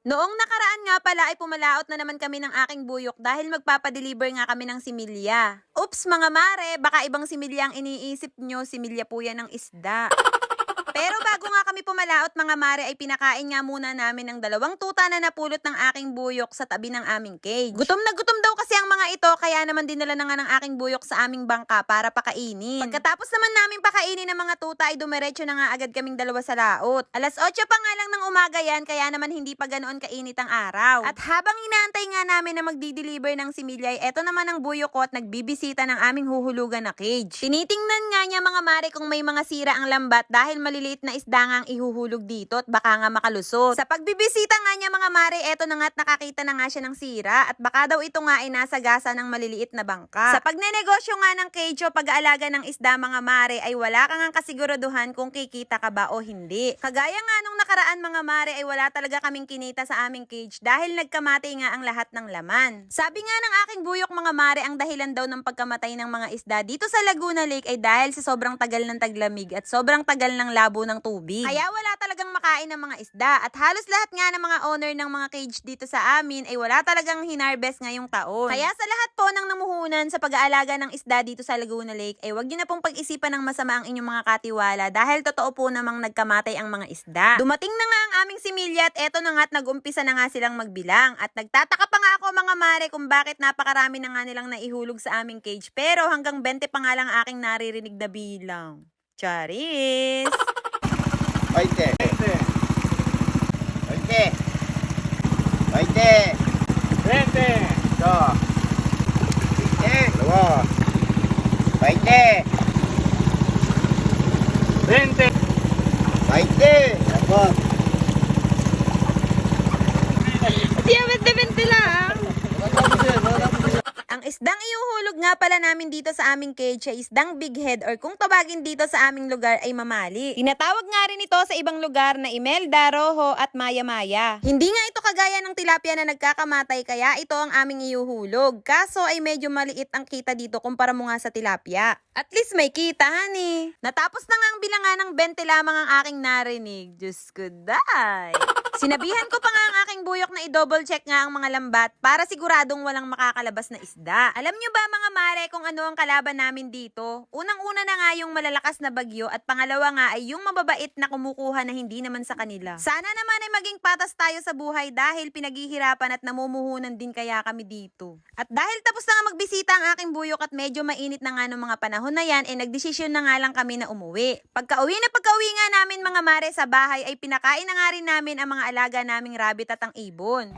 Noong nakaraan nga pala ay pumalaot na naman kami ng aking buyok dahil magpapadeliver nga kami ng similya. Oops mga mare, baka ibang similya ang iniisip nyo, similya po yan ng isda. Pero bago nga kami pumalaot mga mare ay pinakain nga muna namin ng dalawang tuta na napulot ng aking buyok sa tabi ng aming cage. Gutom na gutom daw kasi ang mga ito kaya naman dinala na nga ng aking buyok sa aming bangka para pakainin. Pagkatapos naman namin pakainin ng mga tuta ay dumiretso na nga agad kaming dalawa sa laot. Alas 8 pa nga lang ng umaga yan kaya naman hindi pa ganoon kainit ang araw. At habang inaantay nga namin na magdi-deliver ng similya ay eto naman ang buyok ko at nagbibisita ng aming huhulugan na cage. Tinitingnan nga niya mga mare kung may mga sira ang lambat dahil maliliit na isda nga ang ihuhulog dito at baka nga makalusot. Sa pagbibisita nga niya mga mare, eto na nga at nakakita na nga siya ng sira at baka daw ito nga ay nasa gasa ng maliliit na bangka. Sa pagnenegosyo nga ng cage o pag-aalaga ng isda mga mare ay wala kang ang kasiguraduhan kung kikita ka ba o hindi. Kagaya nga nung nakaraan mga mare ay wala talaga kaming kinita sa aming cage dahil nagkamatay nga ang lahat ng laman. Sabi nga ng aking buyok mga mare ang dahilan daw ng pagkamatay ng mga isda dito sa Laguna Lake ay dahil sa sobrang tagal ng taglamig at sobrang tagal ng labo ng tubig. Kaya wala talagang makain ng mga isda at halos lahat nga ng mga owner ng mga cage dito sa amin ay wala talagang hinarvest ngayong taon. Kaya sa lahat po ng namuhunan sa pag-aalaga ng isda dito sa Laguna Lake ay wag niyo na pong pag-isipan ng masama ang inyong mga katiwala dahil totoo po namang nagkamatay ang mga isda. Dumating na nga ang aming similya at eto na nga at nag-umpisa na nga silang magbilang at nagtataka pa nga ako mga mare kung bakit napakarami na nga nilang naihulog sa aming cage pero hanggang 20 pa nga lang ang aking naririnig na bilang. Charis! 20. 20. 20. 20, Ito. 20. Dalawa. 20. 20, 20. Apat. Siya, 20-20 lang. Ang iuhulog nga pala namin dito sa aming cage ay isdang big head or kung tawagin dito sa aming lugar ay mamali. Tinatawag nga rin ito sa ibang lugar na Imelda, Rojo at Maya Maya. Hindi nga ito kagaya ng tilapia na nagkakamatay kaya ito ang aming iuhulog. Kaso ay medyo maliit ang kita dito kumpara mo nga sa tilapia. At least may kita, honey. Natapos na nga ang bilangan ng 20 lamang ang aking narinig. Diyos ko, day. Sinabihan ko pa nga ang aking buyok na i-double check nga ang mga lambat para siguradong walang makakalabas na isda. Alam nyo ba mga mare kung ano ang kalaban namin dito? Unang-una na nga yung malalakas na bagyo at pangalawa nga ay yung mababait na kumukuha na hindi naman sa kanila. Sana naman ay maging patas tayo sa buhay dahil pinaghihirapan at namumuhunan din kaya kami dito. At dahil tapos na nga magbisita ang aking buyok at medyo mainit na nga ng mga panahon na yan, eh nagdesisyon na nga lang kami na umuwi. Pagka-uwi na pagka-uwi nga namin mga mare sa bahay ay pinakain na nga rin namin ang mga alaga naming rabbit at ang ibon.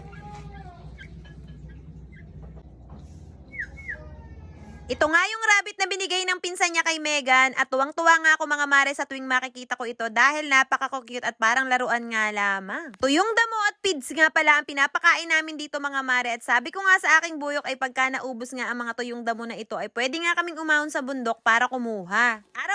Ito nga yung rabbit na binigay ng pinsan niya kay Megan at tuwang-tuwa nga ako mga mare sa tuwing makikita ko ito dahil napaka-cute at parang laruan nga lamang. Tuyong damo at pids nga pala ang pinapakain namin dito mga mare at sabi ko nga sa aking buyok ay pagka naubos nga ang mga tuyong damo na ito ay pwede nga kaming umahon sa bundok para kumuha. Ding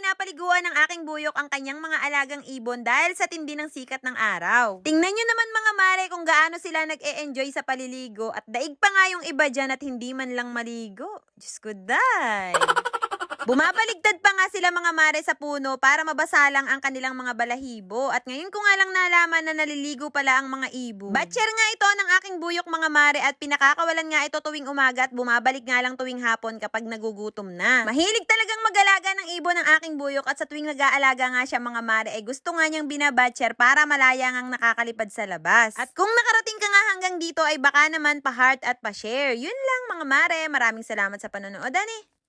pinapaliguan ng aking buyok ang kanyang mga alagang ibon dahil sa tindi ng sikat ng araw. Tingnan nyo naman mga mare kung gaano sila nag-e-enjoy sa paliligo at daig pa nga yung iba dyan at hindi man lang maligo. Diyos ko, day. Bumabaligtad pa nga sila mga mare sa puno para mabasa lang ang kanilang mga balahibo. At ngayon ko nga lang nalaman na naliligo pala ang mga ibon. Batcher nga ito ng aking buyok mga mare at pinakakawalan nga ito tuwing umaga at bumabalik nga lang tuwing hapon kapag nagugutom na. Mahilig talagang mag-alaga ng ibon ng aking buyok at sa tuwing nag-aalaga nga siya mga mare ay gusto nga niyang binabatcher para malaya ngang nakakalipad sa labas. At kung nakarating ka nga hanggang dito ay baka naman pa-heart at pa-share. Yun lang mga mare. Maraming salamat sa panonood, ani.